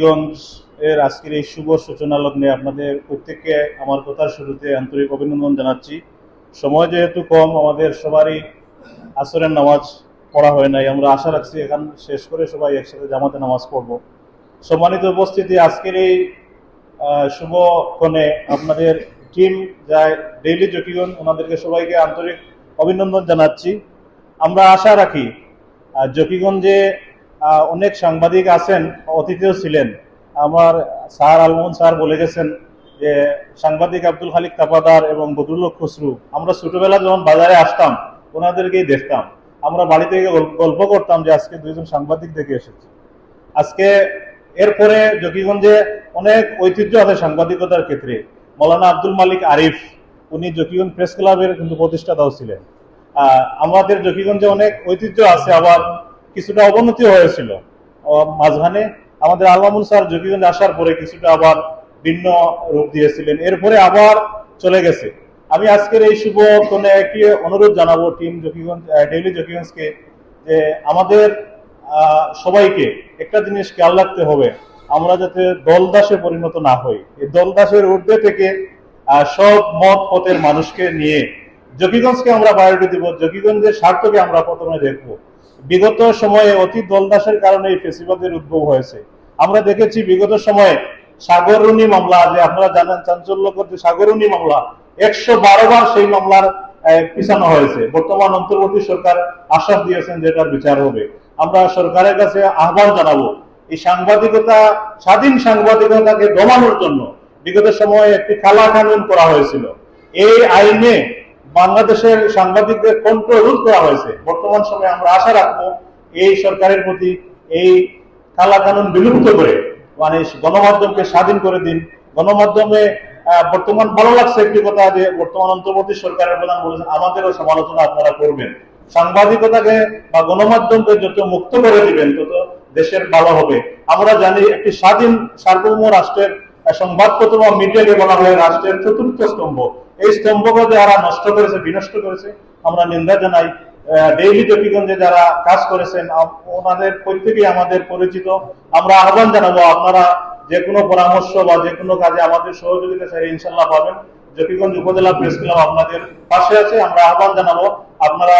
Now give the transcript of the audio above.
জকিগঞ্জ এর আজকের এই শুভ সূচনা লগ্নে আপনাদের প্রত্যেককে আমার কথার শুরুতে আন্তরিক অভিনন্দন জানাচ্ছি। সময় যেহেতু কম, আমাদের সবারই আসরের নামাজ পড়া হয় নাই। আমরা আশা রাখছি এখান শেষ করে সবাই একসাথে জামাতে নামাজ পড়ব। সম্মানিত উপস্থিতি, আজকের এই শুভ ক্ষণে আপনাদের টিম যায় ডেইলি জকিগঞ্জ ওনাদেরকে সবাইকে আন্তরিক অভিনন্দন জানাচ্ছি। আমরা আশা রাখি জকিগঞ্জে অনেক সাংবাদিক আছেন, অতিথিও ছিলেন। আমার স্যার আলমন স্যার বলে গেছেন যে, সাংবাদিক আব্দুল খালিক তাপাদার এবং বদরুল হক খসরু, আমরা ছোটবেলা যখন বাজারে আসতাম, ওনাদেরকেই দেখতাম। আমরা বাড়ি থেকে গল্প করতাম যে, আজকে দুইজন সাংবাদিক দেখে এসেছে। আজকে এরপরে জকিগঞ্জে অনেক ঐতিহ্য আছে সাংবাদিকতার ক্ষেত্রে। মৌলানা আব্দুল মালিক আরিফ, উনি জকিগঞ্জ প্রেস ক্লাবের কিন্তু প্রতিষ্ঠাতাও ছিলেন। আমাদের জকিগঞ্জে অনেক ঐতিহ্য আছে আবার কিছুটা অবনতি হয়েছিল। মাঝখানে আমাদের আলমামুল স্যার জকিগঞ্জ আসার পরে কিছুটা আবার ভিন্ন রূপ দিয়েছিলেন। এরপরে আবার চলে গেছে। আমি আজকের এই শুভ কোনে একটি অনুরোধ জানাব টিম জকিগঞ্জ ডেইলি জকিগঞ্জকে যে আমাদের সবাইকে একটা জিনিস খেয়াল রাখতে হবে। আমরা যাতে দলদাসে পরিণত না হই। এই দলদাসের ঊর্ধ্বে থেকে সব মত পথের মানুষকে নিয়ে জকিগঞ্জকে আমরা প্রায়োরিটি দিব জকিগঞ্জের স্বার্থকে আমরা প্রথমে দেখব। বিগত সময়ে অতি দলদাসের কারণে এই ফেসিবাদের উদ্ভব হয়েছে। আমরা দেখেছি বিগত সময়ে সাগররুনি মামলা, যে আপনারা জানেন চাঞ্চল্যকর যে সাগররুনি মামলা, একশো বারো বার সেই মামলার পিছানো হয়েছে। বর্তমান অন্তর্বর্তী সরকার আশ্বাস দিয়েছেন যে এটার বিচার হবে। আমরা সরকারের কাছে আহ্বান জানাব, এই সাংবাদিকতা, স্বাধীন সাংবাদিকতাকে দমানোর জন্য বিগত সময়ে একটি কালা কানুন করা হয়েছিল। এই আইনে বাংলাদেশের সাংবাদিকদের কণ্ঠ রোধ করা হয়েছে? বর্তমান সময়ে আমরা আশা রাখব এই সরকারের প্রতি এই কালা কানুন বিলুপ্ত করে মানে গণমাধ্যমকে স্বাধীন করে দিন। গণমাধ্যমে বর্তমান ভালো লাগছে একটি কথা যে বর্তমান অন্তর্বর্তী সরকারের প্রধান বলেছেন, আমাদেরও সমালোচনা আপনারা করবেন। সাংবাদিকতাকে বা গণমাধ্যমকে যত মুক্ত করে দিবেন, তত দেশের ভালো হবে। আমরা জানি একটি স্বাধীন সার্বভৌম রাষ্ট্রের সংবাদপত্র বা রাষ্ট্রের চতুর্থ স্তম্ভ। এই স্তম্ভকে যারা নষ্ট করেছে, বিনষ্ট করেছে, আমরা নিন্দা জানাই। ডেইলি জকিগঞ্জে যারা কাজ করেছেন ওনাদের প্রত্যেকেই আমাদের পরিচিত। আমরা আহ্বান জানাব, আপনারা যে কোনো পরামর্শ বা যে কোনো কাজে আমাদের সহযোগিতা চাই ইনশাল্লাহ পাবেন। জকিগঞ্জ উপজেলা প্রেস ক্লাব আপনাদের পাশে আছে, আমরা আহ্বান জানাব। আপনারা